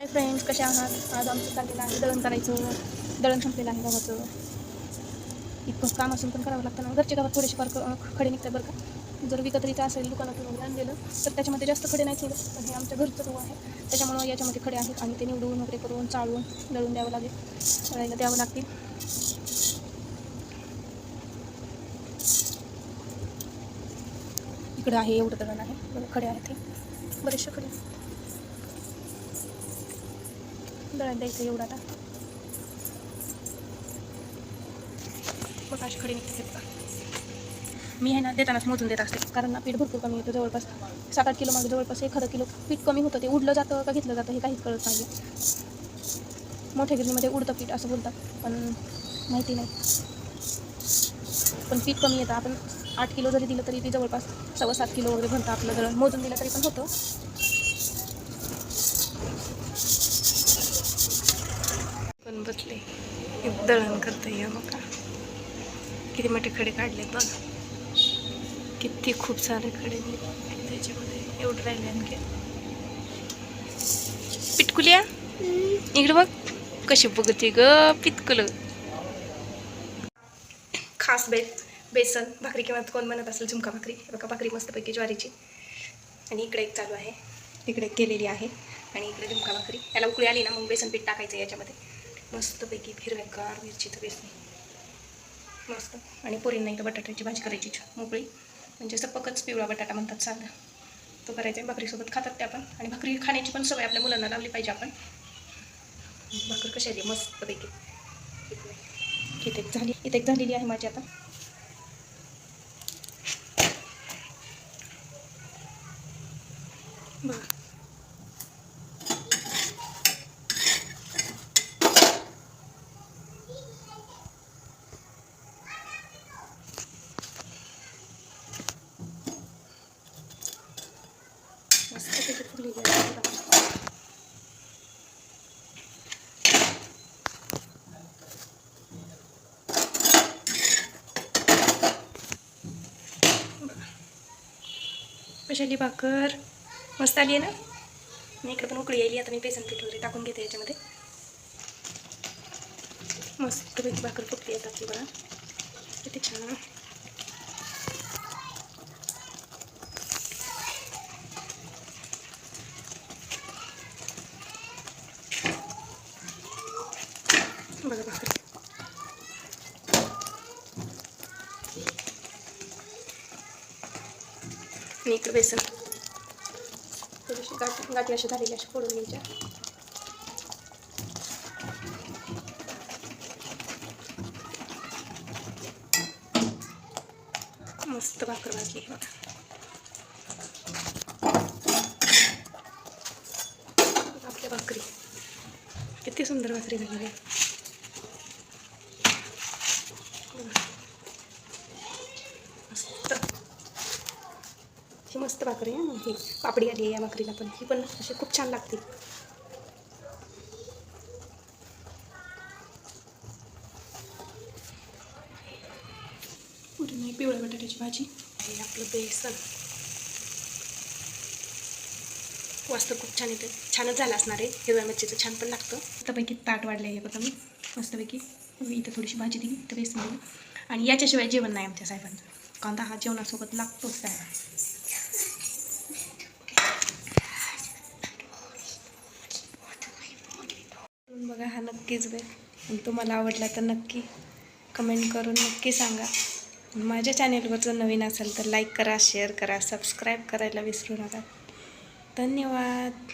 Hi friends कसे आहात आज आमचं चाललेलं आहे दळण करायचं दळण संपलेलं आहे गावाचं इतकं काम असून पण करावं लागतं ना घरच्या गावात थोडेसे फार खडे निघतात बरं का जर विकत्रीचं असेल दुकानातून वगैरे आणलेलं तर त्याच्यामध्ये जास्त खडे नाही केलं पण हे आमच्या घरचं गहू आहे त्याच्यामुळं याच्यामध्ये खडे आहेत आणि ते निवडून वगैरे करून चाळून दळून द्यावं लागेल दळायला द्यावं लागतील इकडं आहे एवढं दळण आहे खडे आहेत हे बरेचसे खडे दळण द्यायचं एवढं आता. बघा खडे खडी निघते का मी आहे ना देतानाच मोजून देत असते कारण ना पीठ भरपूर कमी येतं जवळपास. सात आठ किलो मागे जवळपास एखादं किलो पीठ कमी होतं ते उडलं जातं का घेतलं जातं हे काहीच कळत नाही मोठ्या गिरणीमध्ये उडतं पीठ असं बोलतात पण माहिती नाही. पण पीठ कमी येतं आपण आठ किलो जरी दिलं तरी ते जवळपास सव्वा सात किलो वगैरे भरतं आपलं जर मोजून दिलं तरी पण होतं. पण बसले दळण करता या बघा. किती मोठे खडे काढले बघ. किती खूप सारे खडे त्याच्यामध्ये एवढं राहिले आणखी पिटकुल्या? इकडे बघ. कशी बघते ग पितकुल खास बे बेसन भाकरी किंवा कोण म्हणत असेल झुमका भाकरी. बघा भाकरी मस्तपैकी ज्वारीची. आणि इकडे एक चालू आहे. इकडे केलेली आहे. आणि इकडे झुमका भाकरी. याला उकळी आली ना मग बेसन पीठ टाकायचं याच्यामध्ये. मस्तपैकी हिरव्यागार मिरचीचं बेसणी मस्त. आणि पोरींना इथं बटाट्याची भाजी करायची छ- मोकळी. म्हणजे सपकच पिवळा बटाटा म्हणतात साधा तो करायचा आहे भाकरीसोबत खातात ते आपण आणि भाकरी खाण्याची पण सवय आपल्या मुलांना लावली पाहिजे आपण. भाकरी कशी आली मस्तपैकी. इथे एक झाली. इथे एक झालेली आहे माझी आता बघा मस्तपैकी फुललेली आहे बघा. कशाली भाकर. मस्त आली आहे ना? मी इकडे पण उकळी आली आता मी बेसन पीठ वगैरे टाकून घेते याच्यामध्ये. मस्त पैकी भाकर फुटली येतात आपली बघा. किती छान. बघा भाकर. आणि इकडे बेसन थोडीशी गाठ गाठी अशी झालेली अशी फोडून घ्यायच्या मस्त भाकर भाजली आपल्या भाकरी किती सुंदर भाकरी झालेली आहे बघा. मस्त ही मस्त भाकरी आहे ही पापडी आली आहे या भाकरीला पण. ही पण अशी खूप छान लागते. पुढे नाही पिवळ्या बटाट्याची भाजी. हे आपलं बेसन. वास्त खूप छान येते छानच झालं असणार आहे. हिरव्या मिरचीचं छान पण लागतं. मस्तपैकी ताट वाढलं आहे बघा मी. मस्तपैकी मी इथं थोडीशी भाजी दिली तर बेसन दिली. आणि याच्याशिवाय जेवण नाही आमच्या साहेबांचं. कांदा हा जेवणासोबत लागतोच त्याला नक्कीच बे. आणि तुम्हाला आवडला तर नक्की कमेंट करून नक्की सांगा. माझ्या चॅनेलवर जर नवीन असेल तर लाईक करा शेअर करा सबस्क्राईब करायला विसरू नका. धन्यवाद.